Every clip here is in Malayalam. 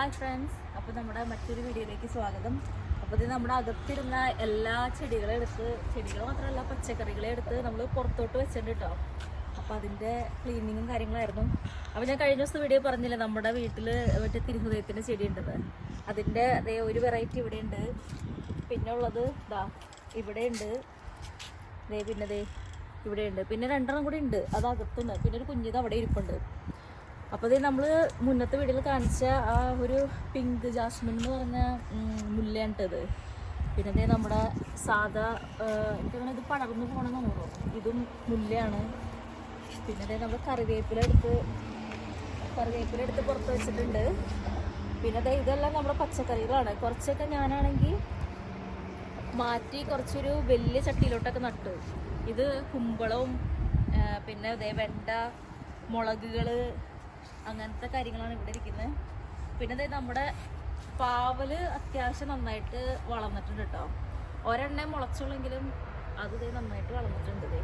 ഹായ് ഫ്രണ്ട്സ് അപ്പോൾ നമ്മുടെ മറ്റൊരു വീഡിയോയിലേക്ക് സ്വാഗതം. അപ്പോൾ ഇത് നമ്മുടെ അകത്തിരുന്ന എല്ലാ ചെടികളും എടുത്ത് ചെടികൾ മാത്രമല്ല പച്ചക്കറികളെ എടുത്ത് നമ്മൾ പുറത്തോട്ട് വെച്ചിട്ടുണ്ട് കേട്ടോ അപ്പോൾ അതിന്റെ ക്ലീനിങ്ങും കാര്യങ്ങളായിരുന്നു. അപ്പോൾ ഞാൻ കഴിഞ്ഞ ദിവസം വീഡിയോ പറഞ്ഞില്ലേ നമ്മുടെ വീട്ടിൽ മറ്റേ തിരുഹൃദയത്തിന്റെ ചെടി ഉണ്ടത് അതിന്റെ അതേ ഒരു വെറൈറ്റി ഇവിടെ ഉണ്ട്. പിന്നെ ഉള്ളത് ഇതാ ഇവിടെ ഉണ്ട്. ദേ പിന്നെ ദേ ഇവിടെ ഉണ്ട്. പിന്നെ രണ്ടെണ്ണം കൂടി ഉണ്ട്. അത് അകത്തുണ്ട്. പിന്നെ ഒരു കുഞ്ഞിത് അവിടെ ഇരിപ്പുണ്ട്. അപ്പോൾ ഇത് നമ്മൾ മുന്നത്തെ വീഡിയോയിൽ കാണിച്ച ആ ഒരു പിങ്ക് ജാസ്മിൻ എന്ന് പറഞ്ഞ മുല്ലയാണിട്ടത് പിന്നെ അതേ നമ്മുടെ സാധാ എനിക്കങ്ങനെ ഇത് പടർന്നു പോകണമെന്ന് തോന്നുന്നു. ഇതും മുല്ലയാണ്. പിന്നെ അതേ നമ്മൾ കറിവേപ്പില എടുത്ത് കറിവേപ്പില എടുത്ത് പുറത്ത് വെച്ചിട്ടുണ്ട്. പിന്നെ അതേ ഇതെല്ലാം നമ്മുടെ പച്ചക്കറികളാണ്. കുറച്ചൊക്കെ ഞാനാണെങ്കിൽ മാറ്റി കുറച്ചൊരു വലിയ ചട്ടിയിലോട്ടൊക്കെ നട്ടു. ഇത് കുമ്പളവും പിന്നെ അതേ വെണ്ട മുളകുകൾ അങ്ങനത്തെ കാര്യങ്ങളാണ് ഇവിടെ ഇരിക്കുന്നത് പിന്നെ നമ്മുടെ പാവൽ അത്യാവശ്യം നന്നായിട്ട് വളർന്നിട്ടുണ്ട് കേട്ടോ ഒരെണ്ണ മുളച്ചുള്ളെങ്കിലും അത് ഇതേ നന്നായിട്ട് വളർന്നിട്ടുണ്ട് ഇതേ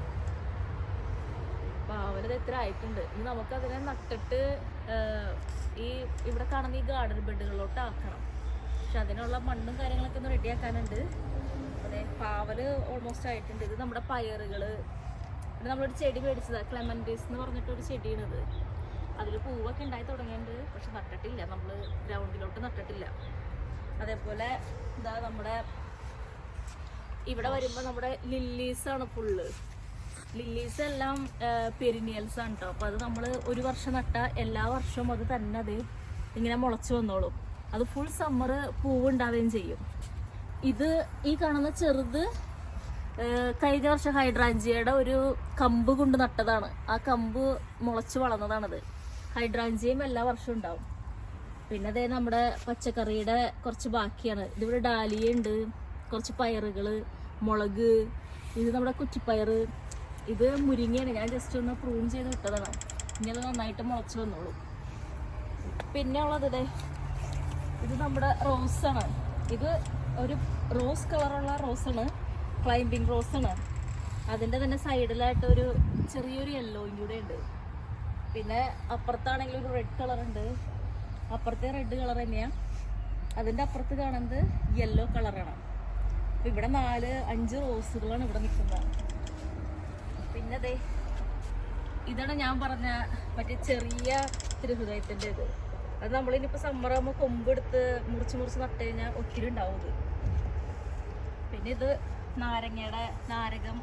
പാവൽ ദേ ഇത്ര ആയിട്ടുണ്ട്. ഇനി നമുക്ക് അതിനെ നട്ടിട്ട് ഈ ഇവിടെ കാണുന്ന ഈ ഗാർഡൻ ബെഡുകളിലോട്ട് ആക്കണം. പക്ഷെ അതിനുള്ള മണ്ണും കാര്യങ്ങളൊക്കെ ഒന്ന് റെഡിയാക്കാനുണ്ട്. അതെ പാവൽ ഓൾമോസ്റ്റ് ആയിട്ടുണ്ട്. ഇത് നമ്മുടെ പയറുകൾ. പിന്നെ നമ്മളൊരു ചെടി മേടിച്ചതാണ് ക്ലെമന്റീസ് എന്ന് പറഞ്ഞിട്ടൊരു ചെടിയാണിത്. അതിൽ പൂവൊക്കെ ഉണ്ടായി തുടങ്ങിയിട്ടുണ്ട്. പക്ഷെ നട്ടിട്ടില്ല. നമ്മൾ ഗ്രൗണ്ടിലോട്ട് നട്ടിട്ടില്ല. അതേപോലെ ഇതാ നമ്മുടെ ഇവിടെ വരുമ്പോൾ നമ്മുടെ ലില്ലീസ് ആണ് ഫുള്ള് ലില്ലീസ് എല്ലാം പെരിനിയൽസ് ആണ് കേട്ടോ അപ്പോൾ അത് നമ്മൾ ഒരു വർഷം നട്ട എല്ലാ വർഷവും അത് തന്നെ അത് ഇങ്ങനെ മുളച്ചു വന്നോളും. അത് ഫുൾ സമ്മർ പൂവ് ഉണ്ടാവുകയും ചെയ്യും. ഇത് ഈ കാണുന്ന ചെറുത് കഴിഞ്ഞ വർഷം ഹൈഡ്രാഞ്ചിയയുടെ ഒരു കമ്പ് കൊണ്ട് നട്ടതാണ്. ആ കമ്പ് മുളച്ച് വളർന്നതാണത്. ഹൈഡ്രാഞ്ചിയം എല്ലാ വർഷവും ഉണ്ടാവും. പിന്നെ അതേ നമ്മുടെ പച്ചക്കറിയുടെ കുറച്ച് ബാക്കിയാണ്. ഇതിവിടെ ഡാലിയ ഉണ്ട് കുറച്ച് പയറുകൾ മുളക് ഇത് നമ്മുടെ കുറ്റിപ്പയർ ഇത് മുരിങ്ങയാണ്. ഞാൻ ജസ്റ്റ് ഒന്ന് പ്രൂൺ ചെയ്ത് വിട്ടതാണ് ഇനി അത് നന്നായിട്ട് മുളച്ച് വന്നോളൂ. പിന്നെ ഉള്ളത് ഇതേ ഇത് നമ്മുടെ റോസാണ് ഇത് ഒരു റോസ് കളറുള്ള റോസാണ് ക്ലൈംബിംഗ് റോസാണ് അതിന്റെ തന്നെ സൈഡിലായിട്ട് ഒരു ചെറിയൊരു യെല്ലോയും കൂടെ ഉണ്ട്. പിന്നെ അപ്പുറത്താണെങ്കിൽ ഒരു റെഡ് കളർ ഉണ്ട്. അപ്പുറത്തെ റെഡ് കളർ തന്നെയാണ് അതിന്റെ അപ്പുറത്ത് കാണുന്നത് യെല്ലോ കളറാണ് അപ്പം ഇവിടെ നാല് അഞ്ച് റോസുകളാണ് ഇവിടെ നിൽക്കുന്നത്. പിന്നെ ദേ ഇതാണ് ഞാൻ പറഞ്ഞ മറ്റേ ചെറിയ തിരുഹൃദയത്തിന്റെ ഇത്. അത് നമ്മളിനിപ്പോൾ സമ്മർ ആകുമ്പോൾ കൊമ്പെടുത്ത് മുറിച്ച് മുറിച്ച് നട്ട് കഴിഞ്ഞാൽ ഒത്തിരി ഉണ്ടാവും ഇത്. പിന്നെ ഇത് നാരങ്ങയുടെ നാരകം.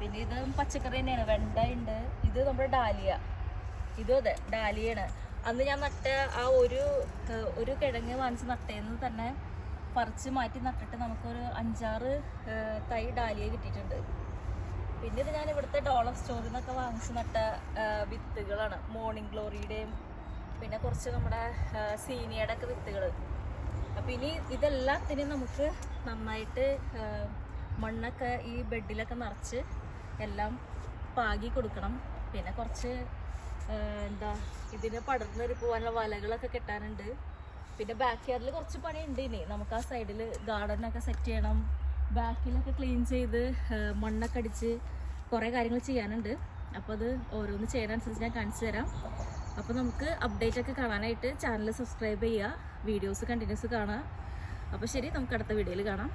പിന്നെ ഇത് പച്ചക്കറി തന്നെയാണ് വെണ്ട ഉണ്ട്. ഇത് നമ്മുടെ ഡാലിയ. ഇതും അതെ ഡാലിയാണ്. അന്ന് ഞാൻ നട്ട ആ ഒരു ഒരു കിഴങ്ങ് വാങ്ങിച്ച് നട്ടേന്ന് തന്നെ പറിച്ച് മാറ്റി നട്ടിട്ട് നമുക്കൊരു അഞ്ചാറ് തൈ ഡാലിയ കിട്ടിയിട്ടുണ്ട്. പിന്നെ ഇത് ഞാൻ ഇവിടുത്തെ ഡോളർ സ്റ്റോറിൽ നിന്നൊക്കെ വാങ്ങിച്ച് നട്ട വിത്തുകളാണ്. മോർണിംഗ് ഗ്ലോറിയുടെയും പിന്നെ കുറച്ച് നമ്മുടെ സീനിയയുടെ ഒക്കെ വിത്തുകൾ അപ്പം ഇനി ഇതെല്ലാത്തിനും നമുക്ക് നന്നായിട്ട് മണ്ണൊക്കെ ഈ ബെഡിലൊക്കെ നിറച്ച് എല്ലാം പാകി കൊടുക്കണം. പിന്നെ കുറച്ച് എന്താ ഇതിന് പടർന്നൊരു പോകാനുള്ള വലകളൊക്കെ കെട്ടാനുണ്ട്. പിന്നെ ബാക്ക് യാർഡിൽ കുറച്ച് പണി ഉണ്ട് ഇനി. നമുക്ക് ആ സൈഡിൽ ഗാർഡനൊക്കെ സെറ്റ് ചെയ്യണം. ബാക്കിലൊക്കെ ക്ലീൻ ചെയ്ത് മണ്ണൊക്കെ അടിച്ച് കുറേ കാര്യങ്ങൾ ചെയ്യാനുണ്ട്. അപ്പോൾ അത് ഓരോന്ന് ചെയ്യാനനുസരിച്ച് ഞാൻ കാണിച്ചു തരാം. അപ്പോൾ നമുക്ക് അപ്ഡേറ്റ് ഒക്കെ കാണാനായിട്ട് ചാനൽ സബ്സ്ക്രൈബ് ചെയ്യുക. വീഡിയോസ് കണ്ടിന്യൂസ് കാണുക. അപ്പോൾ ശരി നമുക്ക് അടുത്ത വീഡിയോയിൽ കാണാം.